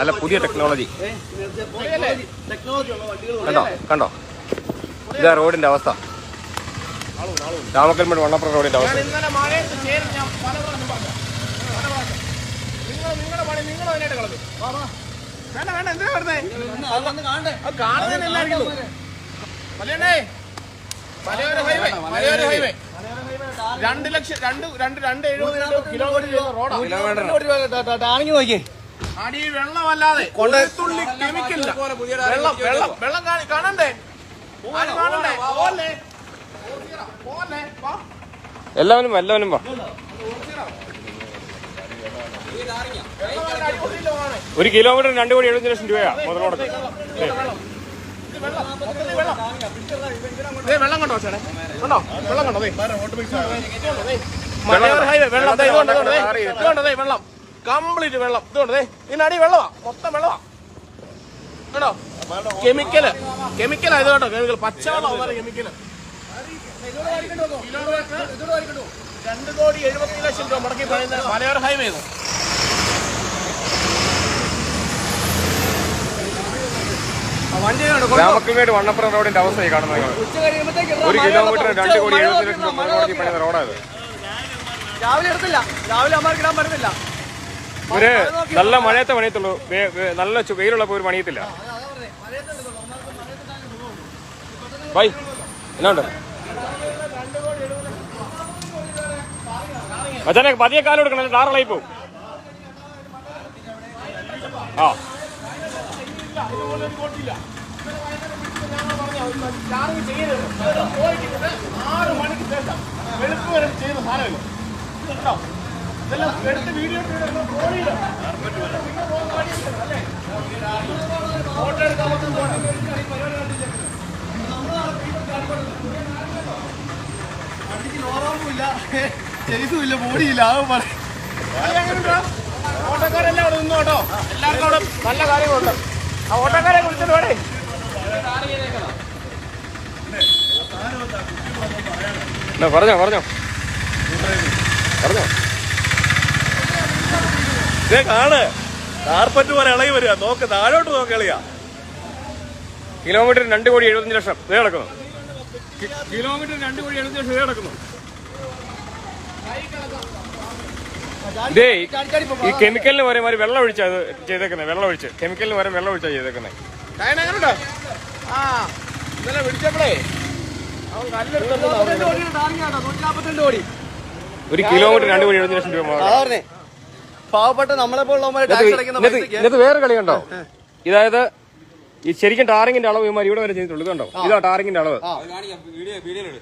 നല്ല പുതിയ technology technology വണ്ടികൾ കണ്ടോ കണ്ടോ ഇതാ റോഡിന്റെ അവസ്ഥ രാമക്കൽമേട് വണ്ണപ്പുറം റോഡിന്റെ അവസ്ഥ വേണ്ട വേണ്ട എന്തിനാ എല്ലാവർക്കും മലയണ്ണേ മലയോര ഹൈവേ മലയോര ഹൈവേ രണ്ട് ലക്ഷം രണ്ട് രണ്ട് രണ്ട് എഴുപത് കിലോമീറ്റർ റോഡാണ് ആണെങ്കിൽ നോക്കിയേ അടി വെള്ളമല്ലാതെ ഒരു തുള്ളി കെമിക്കലില്ല. വെള്ളം വെള്ളം വെള്ളം കാണണ്ടേ? ആരും കാണണ്ടേ? പോലെ പോലെ വാ. എല്ലാവരും എല്ലാവരും വാ. ഒരു കിലോമീറ്റർ രണ്ടു കോടി എഴുപത്തി ലക്ഷം രൂപയാ മുതലോടത്ത് ദേ വെള്ളം കണ്ടോ ചേട്ടാ കണ്ടോ? വെള്ളം കണ്ടോ ഹൈവേ വെള്ളം വെള്ളം. കംപ്ലീറ്റ് വെള്ളം. ഇതുകൊണ്ടേ ഇതിനടി വെള്ളമാ മൊത്തം വെള്ളമാ. കേട്ടോ കെമിക്കൽ കെമിക്കൽ ഇത് കേട്ടോ കെമിക്കൽ പച്ചവെള്ളം കെമിക്കൽ രണ്ട് കോടി എഴുപത്തി ലക്ഷം രൂപ മുടക്കി മലയോര ഹൈവേ ഇത്. രാമക്കൽമേട് വണ്ണപ്പുറം റോഡിന്റെ അവസ്ഥ ഈ കാണുന്നത് ഒരു കിലോമീറ്റർ രണ്ട് കോടി എഴുപത്തി ലക്ഷം രൂപ മുതലോടത്തി പണിയുന്ന റോഡാണ് രാവിലെ എടുത്തില്ല. രാവിലെ അമ്മമാർക്ക് ഇടാൻ പറ്റുന്നില്ല ഇവർ നല്ല മഴയത്തെ പണിയത്തുള്ളൂ. നല്ല ചു- വെയിലുള്ളപ്പോ ഒരു പണിയത്തില്ല. ബൈ. എന്നാണ്ട്? അച്ഛനെ പതിയെ കാലം എടുക്കണം ടാറളായി പോവും ആ. ആറ് മണിക്ക് ശേഷം വെളുപ്പ് വരെ ചെയ്ത സാധനമില്ല ചെയ്തുമില്ല ബോഡിയില്ല അത് പറയും ഓട്ടോക്കാരെല്ലാം അവിടെ നിന്നു കേട്ടോ എല്ലാവർക്കും അവിടെ നല്ല കാര്യങ്ങളുണ്ട് ആ ഓട്ടോക്കാരെ കുറിച്ചിട്ട് പറഞ്ഞോ പറഞ്ഞോ. പറഞ്ഞോ. ഇതേ കാണ്. കാർപ്പറ്റ് പോലെ ഇളകി വരിക. നോക്ക് താഴോട്ട് നോക്ക് ഇളയാ കിലോമീറ്റർ രണ്ട് കോടി എഴുപത്തഞ്ച് ലക്ഷം. ഇതേ കിടക്കുന്നു. കിലോമീറ്റർ രണ്ട് കോടി എഴുപത്തഞ്ച് ലക്ഷം. ഇതേ കിടക്കുന്നു. ഇതേ ഈ- കെമിക്കലിന് വരെ മാറി വെള്ളം ഒഴിച്ചാ ചെയ്തേക്കുന്നത് വെള്ളം ഒഴിച്ച്. കെമിക്കലിന് വരെ വെള്ളം ഒഴിച്ചാ ചെയ്തേക്കുന്നത് ഇന്നലെ വിളിച്ചപ്പോഴേ ഒരു കിലോമീറ്റർ രണ്ട് കോടി എഴുപത്തഞ്ച് ലക്ഷം രൂപ പാവപ്പെട്ട നമ്മളെ ഇതിനകത്ത് വേറെ കളി കണ്ടോ ഇതായത് ഈ ശരിക്കും ടാറിങ്ങിന്റെ അളവ് ഇമാർ ഇവിടെ വരെ ചെയ്തിട്ടുള്ളൂ കണ്ടോ? ഇതാ ടാറിങ്ങിന്റെ അളവ്.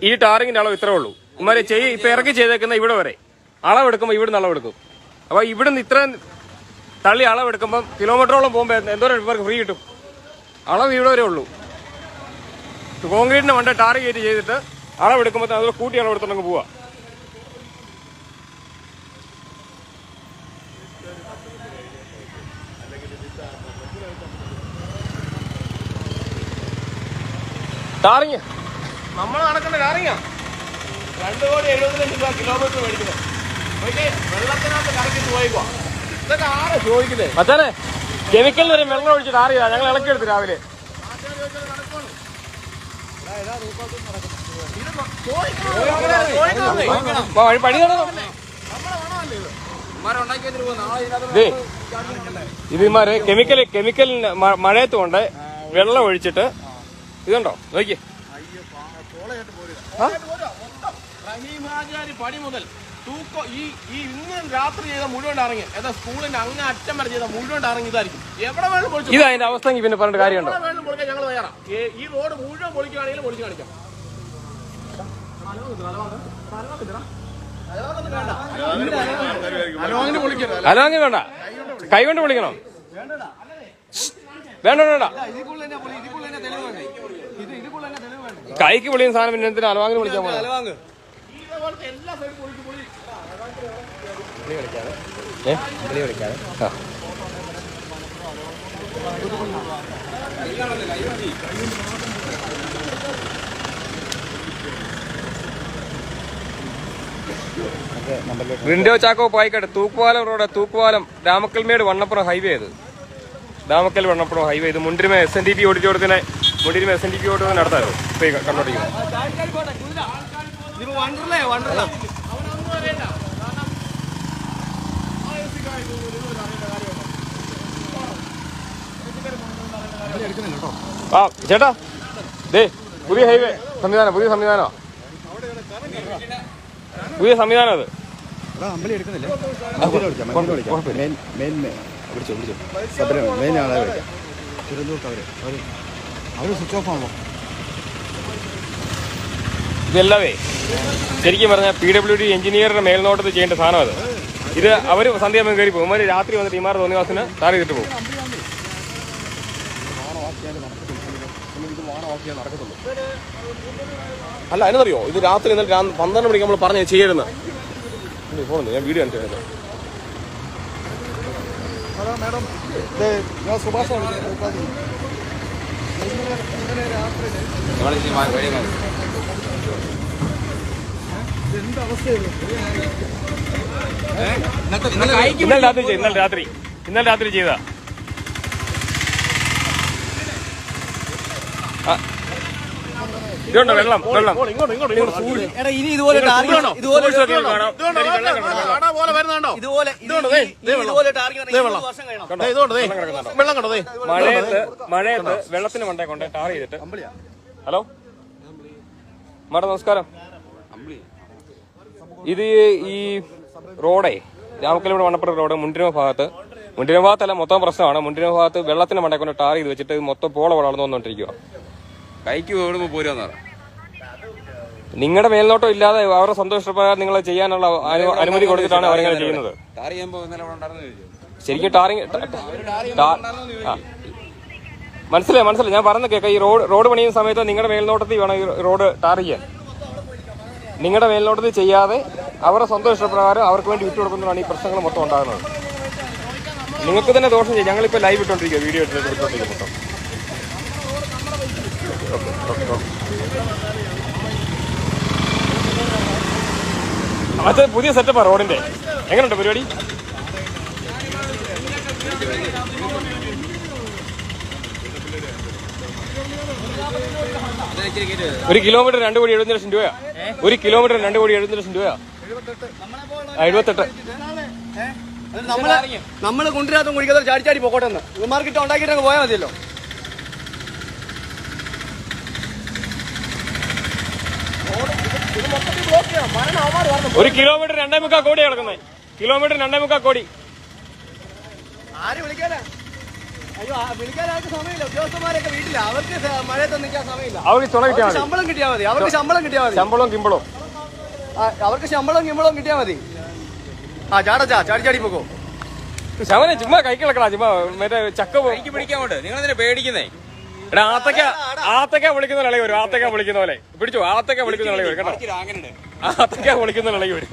ഈ ടാറിങ്ങിന്റെ അളവ് ഇത്രേ ഉള്ളൂ. ഇമാര് ചെയ് ഇപ്പൊ ഇറക്കി ചെയ്തേക്കുന്ന ഇവിടെ വരെ. അളവെടുക്കുമ്പോൾ ഇവിടുന്ന് അളവെടുക്കും. അപ്പൊ ഇവിടുന്ന് ഇത്രയും തള്ളി അളവെടുക്കുമ്പോൾ കിലോമീറ്ററോളം പോകുമ്പോൾ എന്തോരം ഇവർക്ക് ഫ്രീ കിട്ടും. അളവ് ഇവിടെ വരെ ഉള്ളൂ. കോൺക്രീറ്റിന് വേണ്ട ടാർ കയറ്റി ചെയ്തിട്ട് അളവെടുക്കുമ്പോൾ അത് കൂട്ടി അളവെടുത്തുണ്ടെങ്കിൽ പോവാ. ടാറിങ് നമ്മൾ നടക്കേണ്ട അറിയാ രണ്ട് കോടി എഴുപത് ലക്ഷം രൂപ കിലോമീറ്റർ മേടിക്കുന്നത്. വെള്ളത്തിനകത്ത് കറക്കിട്ട് പോയിക്കോ ഇതൊക്കെ ആരാ ചോദിക്കുന്നത് മച്ചാനെ കെമിക്കൽ വരെ വെള്ളം ഒഴിച്ച് ആറിയതാ ഞങ്ങൾ ഇളക്കിയെടുത്ത് രാവിലെ. പണി നടന്നു? ദേ, ഇത് ഇമാര് കെമിക്കൽ കെമിക്കലിന് മ- മഴയത്ത് കൊണ്ട് വെള്ളം ഒഴിച്ചിട്ട് ഇതുണ്ടോ? നോക്കി. റഹീമാചാരി പടി മുതൽ തൂക്കം ഈ ഈ ഇന്ന് രാത്രി ചെയ്ത മുഴുവൻ ഇറങ്ങി ഏതാ സ്കൂളിന്റെ അങ്ങ് അറ്റം വരെ ചെയ്ത മുഴുവൻ ഇറങ്ങി ഇതായിരിക്കും. എവിടെ വേണം പൊളിച്ചു ഇത് അതിന്റെ അവസ്ഥ പിന്നെ പറഞ്ഞിട്ട് കാര്യമുണ്ടോ? എവിടെ വേണം പൊളിക്കാൻ ഞങ്ങൾ തയ്യാറാ. ഈ റോഡ് മുഴുവൻ പൊളിക്കുകയാണെങ്കിലും പൊളിച്ചു കാണിക്കാം. അലോങ്ങിന് വേണ്ട. കൈ കൊണ്ട് വിളിക്കണം വേണ്ട വേണ്ട? കൈക്ക് പൊളിയും സാധനം പിന്നെ എന്തിനാ അലവാങ്ങിന് വിളിക്കാൻ പോലെ റിൻഡോ ചാക്കോ പായിക്കട്ടെ. തൂക്കുവാലം റോഡ് തൂക്കുവാലം രാമക്കൽമേട് വണ്ണപ്പുറം ഹൈവേ ഇത്. രാമക്കൽ വണ്ണപ്പുറം ഹൈവേ ഇത്. Mundirima S N D P ഓഡിറ്റോറിയത്തിന് Mundirima S N D P ഓഡിറ്റോറിയത്തിന് അടുത്തായിരുന്നു ഇപ്പൊ ഈ കണ്ടോണ്ടിരിക്കുന്നത് ഇതിപ്പോ വണ്ടർലേ വണ്ടർല. ആ ചേട്ടാ. ദേ പുതിയ ഹൈവേ സംവിധാനം പുതിയ സംവിധാനമാ. പുതിയ സംവിധാനം അത്. അമ്പലി എടുക്കുന്നില്ലേ? മെയിൻ മെയിൻ മെയിൻ ആളെ വിളിക്കാം. തിരുവനന്തപുരത്ത് അവർ അവർ അവർ സ്വിച്ച് ഓഫ് ആണോ ഇതെല്ലാവേ. ശരിക്കും പറഞ്ഞാൽ പി ഡബ്ല്യു ഡി എഞ്ചിനീയറുടെ മേൽനോട്ടത്തിൽ ചെയ്യേണ്ട സാധനം അത്. ഇത് അവർ സന്ധ്യാകുമ്പോൾ കയറി പോകും. അവർ രാത്രി വന്നിട്ട് ഇമാർ തോന്നിവാസിന് താറി ചെയ്തിട്ട് പോകും. അല്ല അതിനറിയോ ഇത് രാത്രി ഇന്നലെ പന്ത്രണ്ട് മണിക്ക് നമ്മൾ പറഞ്ഞു ചെയ്യരുന്ന്. ഫോൺ ഞാൻ വീഡിയോ കണ്ടിരുന്നു ഹലോ മാഡം. ഞാൻ സുഭാഷ്. ഇന്നലെ രാത്രി ഇന്നലെ രാത്രി ഇന്നലെ രാത്രി ചെയ്താ ഇതുണ്ടോ വെള്ളം? വെള്ളം. ഇങ്ങോട്ട് ഇങ്ങോട്ട് ഇങ്ങോട്ട്. എടാ ഇനി ഇതുപോലെ ടാർഗറ്റ് ഇതുപോലെ ഇതുപോലെ ഇതുപോലെ ടാർഗറ്റ് വർഷം കഴിയണം. വെള്ളം കണ്ടോ? മഴയത്ത് മഴയത്ത് വെള്ളത്തിന് മണ്ടേ കൊണ്ട് ടാർ ചെയ്തിട്ട്. ഹലോ? മാഡം നമസ്കാരം. ഇത് ഈ റോഡേ രാമക്കലിവിടെ വണ്ണപ്പുറ റോഡ് മുണ്ടിനോ ഭാഗത്ത്. മുണ്ടിനോ ഭാഗത്തല്ല മൊത്തം പ്രശ്നമാണ്. മുണ്ടിനോ ഭാഗത്ത് വെള്ളത്തിന് മണ്ടേ കൊണ്ട് ടാർ ചെയ്ത് വെച്ചിട്ട് മൊത്തം പോള വളർന്നു വന്നോണ്ടിരിക്കുക കൈക്ക് ഓടുമ്പോ പോരുമെന്ന് പറ നിങ്ങളുടെ മേൽനോട്ടം ഇല്ലാതെ അവരുടെ സന്തോഷപ്രകാരം നിങ്ങൾ ചെയ്യാനുള്ള അനുമതി കൊടുത്തിട്ടാണ് അവരിങ്ങനെ ചെയ്യുന്നത്. ശരിക്കും ടാറിങ്. മനസ്സിലായി മനസ്സിലായി. ഞാൻ പറഞ്ഞു കേൾക്കാം. ഈ റോഡ് റോഡ് പണിയുന്ന സമയത്ത് നിങ്ങളുടെ മേൽനോട്ടത്തിൽ വേണം ഈ റോഡ് ടാർ ചെയ്യാൻ. നിങ്ങളുടെ മേൽനോട്ടത്തിൽ ചെയ്യാതെ അവരുടെ സന്തോഷപ്രകാരം അവർക്ക് വേണ്ടി വിട്ടുകൊടുക്കുന്നതാണ് ഈ പ്രശ്നങ്ങൾ മൊത്തം ഉണ്ടാകുന്നത്. നിങ്ങൾക്ക് തന്നെ ദോഷം ചെയ്യും. ഞങ്ങളിപ്പോൾ ലൈവ് ഇട്ടുകൊണ്ടിരിക്കുക വീഡിയോ ഇട്ടുകൊണ്ടിരിക്കുക ഇട്ടോണ്ടിരിക്കുക മൊത്തം. Okay, okay, okay. അത് പുതിയ സെറ്റപ്പാ റോഡിന്റെ. എങ്ങനെയുണ്ട് പരിപാടി? ഒരു കിലോമീറ്റർ രണ്ട് കോടി എഴുപത്തി ലക്ഷം രൂപയാ. ഒരു കിലോമീറ്റർ രണ്ട് കോടി എഴുപത്തി ലക്ഷം രൂപയാ. എഴുപത്തെട്ട്. അത് നമ്മൾ നമ്മൾ കൊണ്ടുവരാത്ത കുടിക്കാതെ ചാടി ചാടി മാർക്കറ്റ് എന്ന്. ഇവന്മാർക്കിട്ട് ഉണ്ടാക്കിയിട്ട് അങ്ങ് പോയാൽ മതിയല്ലോ. ഒരു കിലോമീറ്റർ രണ്ടേ മുക്കാൽ കോടി കിടക്കുന്നത് കിലോമീറ്റർ രണ്ടേ മുക്കാൽ കോടി. ആര് വിളിക്കാനാ? അയ്യോ വിളിക്കാനായിട്ട് സമയമില്ല. ഉദ്യോഗസ്ഥന്മാരൊക്കെ വീട്ടില്ല അവർക്ക് മഴയത്ത് നിൽക്കാൻ സമയമില്ല. അവർക്ക് തുണ കിട്ടിയാൽ ശമ്പളം കിട്ടിയാൽ മതി. അവർക്ക് ശമ്പളം കിട്ടിയാൽ മതി. ശമ്പളവും കിമ്പളവും ആ, അവർക്ക് ശമ്പളം കിമ്പളവും കിട്ടിയാൽ മതി. ആ ചാടച്ചാ ചാടി ചാടി പോക്കോ. ശവനെ ചുമ്മാ കൈ കിളക്കടാ ചുമ്മാ മറ്റേ ചക്ക പോ- കൈക്ക് പിടിക്കാൻ കൊണ്ട്. നിങ്ങൾ എന്തിനാ പേടിക്കുന്നേ? എടാ ആത്തക്ക ആത്തക്ക വിളിക്കുന്ന പോലെ വരും. ആത്തക്ക വിളിക്കുന്ന പോലെ. പിടിച്ചു ആത്തക്ക വിളിക്കുന്ന പോലെ കേട്ടോ. ആത്തക്ക വിളിക്കുന്ന ഇളകി വരും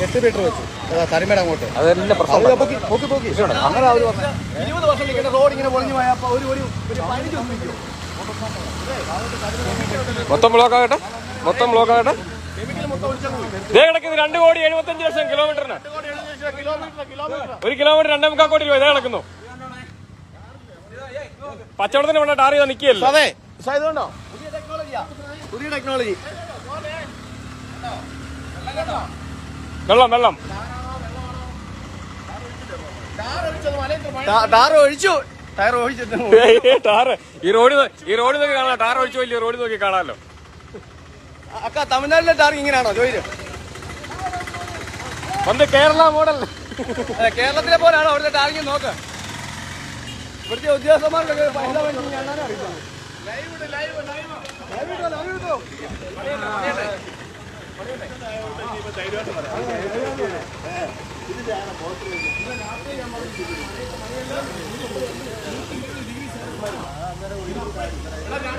മീറ്റർ അങ്ങോട്ട് പ്രശ്നം റോഡ് പൊളിഞ്ഞു ഒരു ഒരു. മൊത്തം ബ്ലോക്ക് ആകട്ടെ മൊത്തം ബ്ലോക്ക് ആകട്ടെ കിടക്കുന്നത് രണ്ട് കോടി എഴുപത്തഞ്ച് ലക്ഷം കിലോമീറ്ററിന് ഒരു കിലോമീറ്റർ രണ്ടേ മുക്കാൽ കോടി രൂപ ഇതേ കിടക്കുന്നു പച്ചവടത്തിന് വേണ്ട ടാർ ചെയ്താൽ നിൽക്കുകയല്ലോ അതെ ഇതുകൊണ്ടോ പുതിയ ടെക്നോളജിയാ പുതിയ ടെക്നോളജി വെള്ളം വെള്ളം. ടാർ ഒഴിച്ചു. ടയർ ഒഴിച്ചിട്ട് ടാർ ഈ റോഡ് ഈ റോഡ് നോക്കി കാണാം. ടാർ ഒഴിച്ചു വലിയ റോഡ് നോക്കി കാണാലോ അക്ക തമിഴ്നാട്ടിലെ ടാർ ഇങ്ങനെയാണോ? ചോദിച്ചു വന്ന് കേരള മോഡൽ. കേരളത്തിലെ പോലാണ് അവിടുത്തെ ടാർഗറ്റ് നോക്ക്. ഇവിടുത്തെ ഉദ്യോഗസ്ഥന്മാർക്കൊക്കെ പൈസ വേണ്ടി എണ്ണാനും അറിയില്ല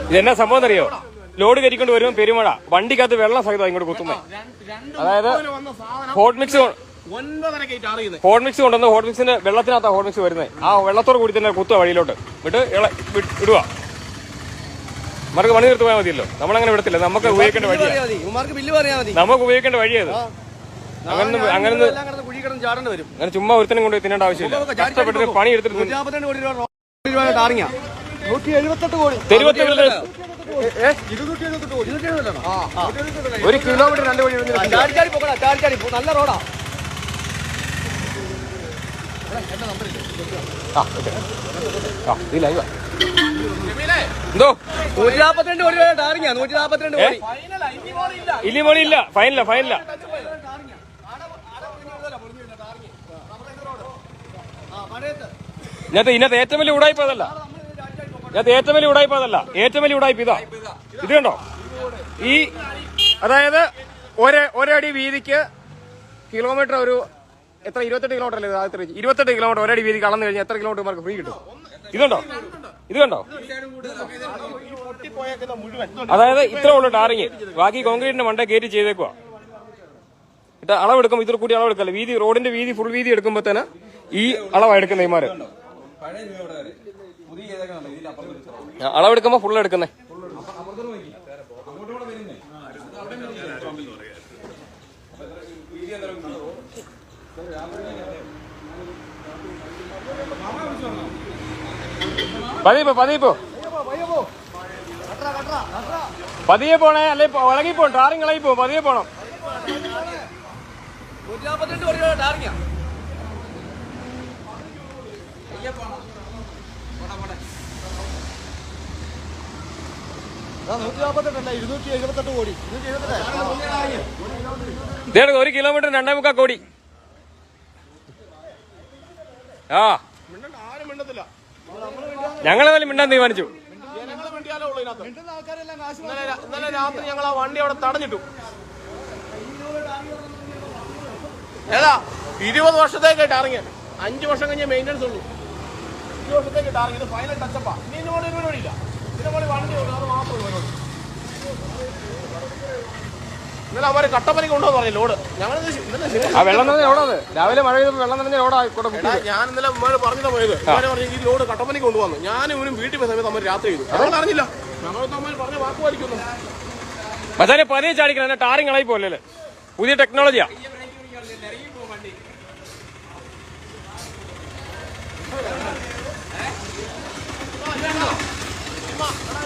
ഇതെന്നാ സംഭവം അറിയോ ലോഡ് കരിക്കൊണ്ട് വരുമ്പോൾ പെരുമഴ. വണ്ടിക്കകത്ത് വെള്ളം സഹിതം ഇങ്ങോട്ട് കുത്തുമ്പോ അതായത് ഹോട്ട് മിക്സ് ഹോട്ട് മിക്സ് കൊണ്ടുവന്ന് ഹോട്ട് മിക്സിന്റെ വെള്ളത്തിനകത്താ ഹോട്ട് മിക്സ് വരുന്നത് ആ വെള്ളത്തോട് കൂടി തന്നെ കുത്തുക വഴിയിലോട്ട്. വിട്ട് ഇടുക. ഇമാർക്ക് പണി തീർത്ത് പോയാൽ മതിയല്ലോ. നമ്മളങ്ങനെ വിടത്തില്ല. നമുക്ക് ഉപയോഗിക്കേണ്ട വഴി വഴിയാണ് നമുക്ക് ഉപയോഗിക്കേണ്ട വഴിയത് അങ്ങനെ അങ്ങനെ അങ്ങനെ ചുമ്മാ ഒരുത്തനും കൊണ്ട് തിന്നേണ്ട ആവശ്യമില്ല. കഷ്ടപ്പെട്ടിട്ട് പണി എടുത്തിട്ട് നാൽപ്പത്തിരണ്ട് കോടി. ഒരു കിലോമീറ്റർ രണ്ട് വഴി. ചാടിച്ചാടി പോകണം ചാടിച്ചാടി. നല്ല റോഡാ. എന്തോ? നൂറ്റി നാപ്പത്തിരണ്ട് കോടി രൂപ ടാറിങ്ങ നൂറ്റി നാപ്പത്തിരണ്ട് കോടി. ഇല്ലി മണി ഇല്ല. ഫൈനല ഫൈനല. ഇന്നത്തെ ഏറ്റവും വലിയ ഉടായ്പ അതല്ല. ഇതിനകത്ത് ഏറ്റവും വലിയ ഉടായ്പ അതല്ല. ഏറ്റവും വലിയ ഉടായ്പ ഇതാ. ഇത് കണ്ടോ? ഈ അതായത് ഒരേ ഒരടി വീതിക്ക് കിലോമീറ്റർ ഒരു എത്ര? ഇരുപത്തെട്ട് കിലോമീറ്റർ അല്ലേ ഇത് ഇരുപത്തെട്ട് കിലോമീറ്റർ ഒരടി വീതിക്ക് കളന്നു കഴിഞ്ഞാൽ എത്ര കിലോമീറ്റർ മാർക്ക് ഫ്രീ കിട്ടും? ഇതുണ്ടോ ഇത് കണ്ടോ? അതായത് ഇത്ര ഉള്ളു ടാറിങ്. ബാക്കി കോൺക്രീറ്റിന്റെ മണ്ട കയറ്റി ചെയ്തേക്കുവാ. ഇത് അളവെടുക്കുമ്പോൾ ഇത്ര കൂടി അളവെടുക്കല്ലേ? വീതി റോഡിന്റെ വീതി ഫുൾ വീതി എടുക്കുമ്പോ തന്നെ ഈ അളവാ എടുക്കുന്ന അളവെടുക്കുമ്പോ ഫുള്ള് എടുക്കുന്നേ. പതിപ്പോ പതിപ്പോ. പതിയെ പോണേ അല്ലെ ഇളകി പോണം ടാറിങ് ഇളകി പോകും പതിയെ പോണം. നൂറ്റി നാൽപ്പത്തിരണ്ട് കോടി രൂപ ടാറിങ്ങ നൂറ്റി നാൽപ്പത്തെട്ടല്ല ഇരുന്നൂറ്റി എഴുപത്തെട്ട് കോടി. ഇരുന്നൂറ്റി എഴുപത്തെട്ട് ഇതേ ഒരു കിലോമീറ്റർ രണ്ടേ മുക്കാ കോടി. ആ. ആരും മിണ്ടത്തില്ല ഞങ്ങളേതായാലും മിണ്ടാൻ തീരുമാനിച്ചു. ഇന്നലെ രാത്രി ഞങ്ങൾ ആ വണ്ടി അവിടെ തടഞ്ഞിട്ടു. ഏതാ? ഇരുപത് വർഷത്തേക്കായിട്ട് ഇറങ്ങിയ അഞ്ചു വർഷം കഴിഞ്ഞ മെയിന്റനൻസ് ഉള്ളൂ. ഇരുപത് വർഷത്തേക്ക് ഇറങ്ങിയത് ഫൈനൽ ടച്ചപ്പാ ഇനി ഇതുപോലെ ഒരു പരിപാടിയില്ല ഇന്നലെ അവർ കട്ടപ്പനക്ക് കൊണ്ടുവന്ന് പറഞ്ഞു ലോഡ്? ഞങ്ങൾ ആ വെള്ളം നിറഞ്ഞ റോഡാ അത്. രാവിലെ മഴ പെയ്തപ്പോൾ വെള്ളം ബുക്ക് എടാ, ഞാൻ ഇന്നലെ പറഞ്ഞില്ല പോയത്. പറഞ്ഞു ഈ ലോഡ് കട്ടപ്പനക്ക് കൊണ്ടുവന്നു. ഞാനും ഇവനും വീട്ടിൽ പോയ സമയത്ത് അമ്മ രാത്രി ചെയ്തു. ഞങ്ങൾ അറിഞ്ഞില്ല. പറഞ്ഞ വാക്ക് പാലിക്കുന്നു. മച്ചാനെ പതിയെ ചാടിക്കണം ടാറിങ് ഇളകി പോലെ പുതിയ ടെക്നോളജിയാ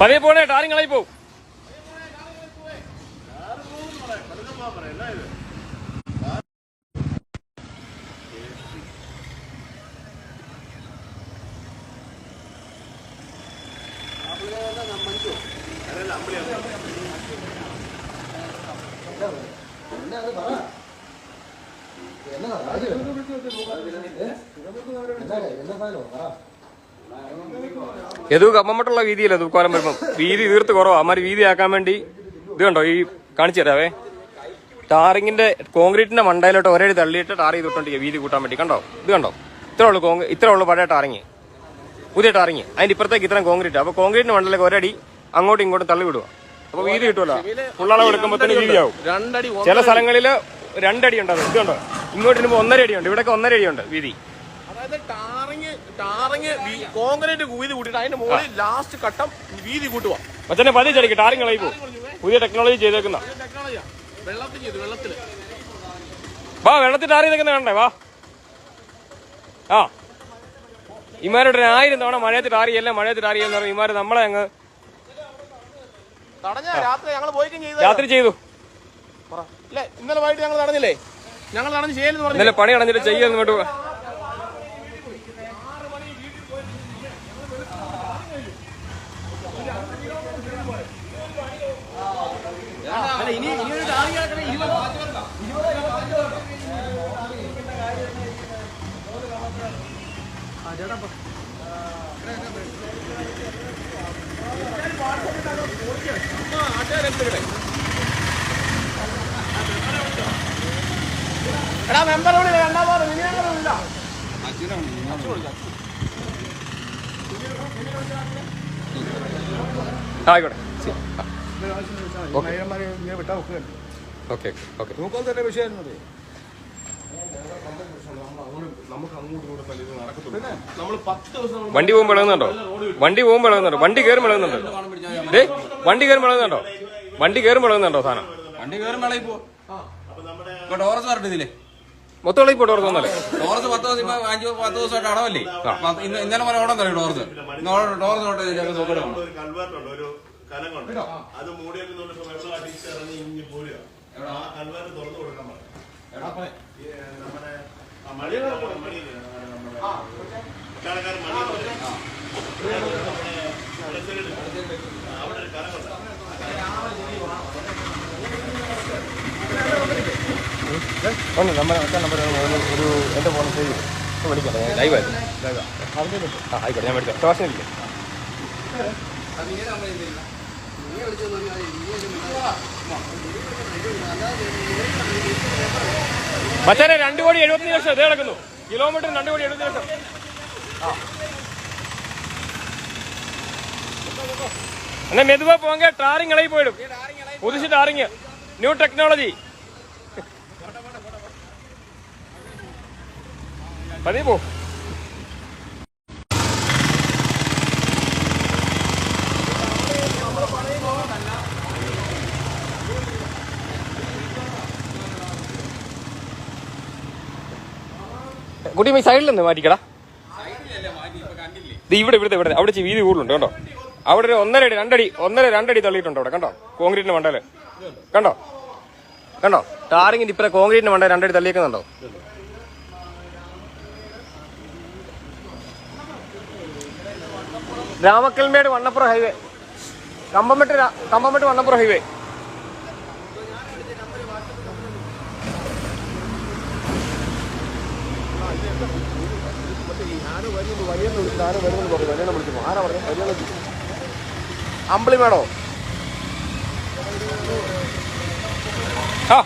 പതിയെ പോണേ ടാറിങ് ഇളകി പോവും ഏതോ കമ്മട്ടുള്ള വീതിയല്ല തൂക്കോലം വരുമ്പം? വീതി തീർത്ത് കുറവാ. അമാര് വീതി ആക്കാൻ വേണ്ടി ഇത് കണ്ടോ? ഈ കാണിച്ചു തരാവേ. ടാറിങ്ങിന്റെ കോൺക്രീറ്റിന്റെ മണ്ടയിലോട്ട് ഒരേ തള്ളിയിട്ട് ടാർ ചെയ്തിട്ടുണ്ട് വീതി കൂട്ടാൻ വേണ്ടി. കണ്ടോ? ഇത് കണ്ടോ? ഇത്ര ഉള്ളു കോ ഇത്ര ഉള്ളു പഴയ ടാറിങ്. പുതിയ ടാറിങ്. അതിന്റെ ഇപ്പുറത്തേക്ക് ഇത്രയും കോൺക്രീറ്റ്. അപ്പൊ കോൺക്രീറ്റിന്റെ മണ്ടലേക്ക് ഒരടി അങ്ങോട്ടും ഇങ്ങോട്ടും തള്ളി വിടുക. അപ്പൊ വീതി കിട്ടുമല്ലോ ഫുള്ളളവ് എടുക്കുമ്പോ തന്നെ വീതിയാവും. ചില സ്ഥലങ്ങളിൽ രണ്ടടി ഉണ്ടാവും ഇത് കണ്ടോ? ഇങ്ങോട്ട് ഒന്നര ഒന്നര അടിയുണ്ട് ഇവിടെയൊക്കെ ഒന്നര ഉണ്ട് വീതി. ടാറിങ് ടാറിങ് കോൺക്രീറ്റ് വീതി കൂട്ടിയിട്ട് അതിന്റെ മുകളിൽ ലാസ്റ്റ് ഘട്ടം വീതി കൂട്ടുക. മച്ചനെ പതി ചടിക്ക് ടാറിങ് കളയി പോകും പുതിയ ടെക്നോളജി ചെയ്തേക്കുന്ന. വെള്ളത്തിൽ ചെയ്തു വെള്ളത്തിൽ വാ വെള്ളത്തിൽ ടാർ ചെയ്തേക്കുന്ന കണ്ടേ വാ. ആ. ഇമാരുടെ ആയിരം തവണ മഴയത്ത് ടാറിയല്ല മഴയത്ത് ടാറിയെന്ന് പറഞ്ഞു ഇമാര് നമ്മളെ അങ്ങ് രാത്രി ചെയ്തു രാത്രി ചെയ്തു. ഇല്ലേ ഇന്നലെ വൈകിട്ട് ഞങ്ങൾ തടഞ്ഞില്ലേ? ഞങ്ങൾ നടന്ന് ചെയ്യലെന്ന് പറഞ്ഞു ഇന്നലെ പണി അടഞ്ഞിട്ട് ചെയ്യാൻ ഇങ്ങോട്ട് പോ- അല്ല ഇനി ഇനി ഒരു ടാറിങ് കിടക്കണ ഇരുപത് എടാ മെമ്പർ മിനിയാങ്ങളില്ല ആയിക്കോട്ടെ. ഓക്കെ. ഓക്കെ നോക്കാൻ തന്നെ വണ്ടി പോകുമ്പോൾ ഇളകുന്നുണ്ടോ? വണ്ടി പോകുമ്പോൾ ഇളകുന്നുണ്ടോ? വണ്ടി കയറുമ്പോൾ ഇളകുന്നുണ്ടോ? വണ്ടി കയറുമ്പോൾ ഇളകുന്നുണ്ടോ? വണ്ടി കേറും വിളകുന്നുണ്ടോ സാധനം? വണ്ടി കയറും വേളയിൽ പോ ടോറസ് പറഞ്ഞില്ലേ മൊത്തം ഇളകി ടോറസ് ഓർക്കൊന്നല്ലേ ടോറസ് പത്ത് ദിവസം ഇപ്പൊ അഞ്ച് പത്ത് ദിവസമായിട്ട് അടവല്ലേ? ഇന്ന് ഇന്നലെ വരെ ഓടം തരും ടോറസ്? ടോറസ് തൊട്ട് ഇതിലേക്ക് സുഖം ഒരു കൽവാറ്റുണ്ട് ഒരു കലങ്ങുണ്ട് അത് മൂടിയൊക്കെ വെള്ളം അടിച്ച് ഇറങ്ങി ഇഞ്ഞി പോരുക ആ കൽവാറ്റ് തുറന്നു കൊടുക്കാൻ പറയും ഈ, നമ്മുടെ ആ മണിയുടെ മണിയില്ലേ നമ്മുടെ പട്ടാളക്കാരൻ മണി എന്ന് പറയും. നമ്മുടെ വടശ്ശേരിയിൽ. ആ, അവിടെ ഒരു കലങ്ങുണ്ട് ഒന്ന് നമ്മുടെ മറ്റേ നമ്പർ ഒരു എന്റെ ഫോൺ സേവ് ചെയ്തു. വിളിക്കട്ടെ ലൈവ് ആയിരുന്നു ആ ആയിക്കോട്ടെ ഞാൻ വിളിക്കാം. സ്റ്റേഷനിലില്ലേ മച്ചാനെ രണ്ട് കോടി എഴുപത്തി ലക്ഷം ഇതേ കിടക്കുന്നു. കിലോമീറ്റർ രണ്ട് കോടി എഴുപത്തി ലക്ഷം. ആ. എന്നാ മെതുവാ ടാറിങ് ഇളകി പോയിടും. പുതിച്ച് ടാറിങ്. New technology. പതിയെ പോ കുട്ടി ഈ സൈഡിൽ നിന്ന് മാറ്റിക്കടാ. ഇത് ഇവിടെ ഇവിടുത്തെ ഇവിടെ അവിടെ വീതി കൂടുതലുണ്ട് കണ്ടോ? അവിടെ ഒരു ഒന്നര അടി രണ്ടടി ഒന്നര രണ്ടടി തള്ളിയിട്ടുണ്ട് അവിടെ കണ്ടോ? കോൺക്രീറ്റിന്റെ മണ്ടൽ. കണ്ടോ? കണ്ടോ? ടാറിങ്ങിന്റെ ഇപ്പറ കോൺക്രീറ്റിന്റെ മണ്ടേ രണ്ടടി തള്ളിയേക്കുന്നുണ്ടോ? രാമക്കൽമേട് വണ്ണപ്പുറ ഹൈവേ. കമ്പമെട്ട് കമ്പമെട്ട് വണ്ണപ്പുറ ഹൈവേ. അമ്പിളിമേടോ ആ.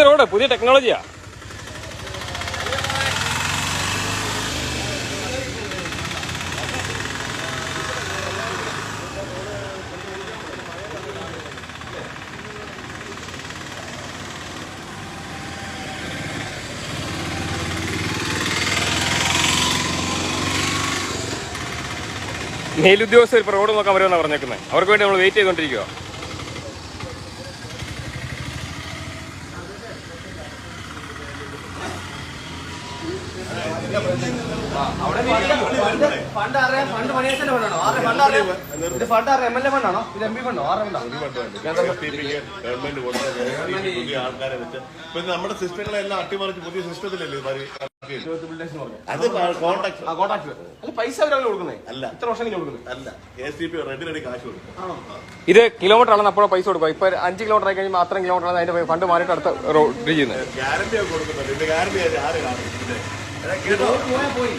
പുതിയ റോഡ് പുതിയ ടെക്നോളജിയാ മേലുദ്യോഗസ്ഥർ ഇപ്പോൾ റോഡ് നോക്കാൻ വരുമെന്നാണ് പറഞ്ഞേക്കുന്നത് അവർക്ക് വേണ്ടി നമ്മൾ വെയിറ്റ് ചെയ്തുകൊണ്ടിരിക്കുക ഫണ്ട് അറിയാം ഫണ്ട് മണിയേശന്റെ ഫണ്ടാണോ ആരുടെ ഫണ്ട് അറിയാം ഇത് ഫണ്ട് അറിയാം എം എൽ എ ഫണ്ടാണോ? ഇത് എം പി ഫണ്ടോ? ആരുടെ ഫണ്ടാണോ ഗവൺമെന്റ് കൊടുത്ത പുതിയ ആൾക്കാരെ വെച്ച് ഇപ്പൊ നമ്മുടെ സിസ്റ്റങ്ങളെല്ലാം അട്ടിമറിച്ച് പുതിയ സിസ്റ്റത്തിലല്ലേ അത് കോൺടാക്ട് കോൺടാക്ട് പൈസ കൊടുക്കുന്നേ? അല്ല. ഇത്ര വർഷം കൊടുക്കുന്നത് അല്ല. കെ എസ് ഡി പി റെഡിനടി കാശ് കൊടുക്കും. ഇത് കിലോമീറ്റർ ആണെന്ന് അപ്പോഴോ പൈസ കൊടുക്കുക. ഇപ്പൊ അഞ്ച് കിലോമീറ്റർ ആയി കഴിഞ്ഞാൽ അത്രയും കിലോമീറ്റർ ആണ് അതിന്റെ ഫണ്ട് മാറിയിട്ട് അടുത്ത റോഡ് ചെയ്യുന്നത്. ഗ്യാരണ്ടി ഒക്കെ കൊടുക്കുന്നുണ്ട്. ഗ്യാരണ്ടി ആര് കാണും? കേട്ടോ? പോയി.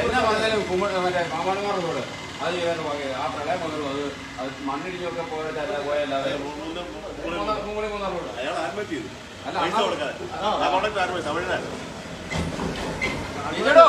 എന്നാ പറഞ്ഞാലും കുമ്മ- മറ്റേ പാമ്പാടുമാർ റോഡ്. അത് ചെയ്യാൻ പോകെ. ആ പ്രളയം വന്നുള്ളൂ അത് അത് മണ്ണിടിഞ്ഞൊക്കെ പോയിട്ട് അല്ല പോയല്ലാതെ മൂന്ന് മൂന്നാർ- മൂന്നാർ മൂന്നാർ റോഡ്. അയാൾ ആത്മഹത്യ ചെയ്തു. അല്ല, പൈസ കൊടുക്കാൻ ആ കോൺടാക്ട് ആത്മഹത്യ തമിഴ്നാട്. ഇല്ലടോ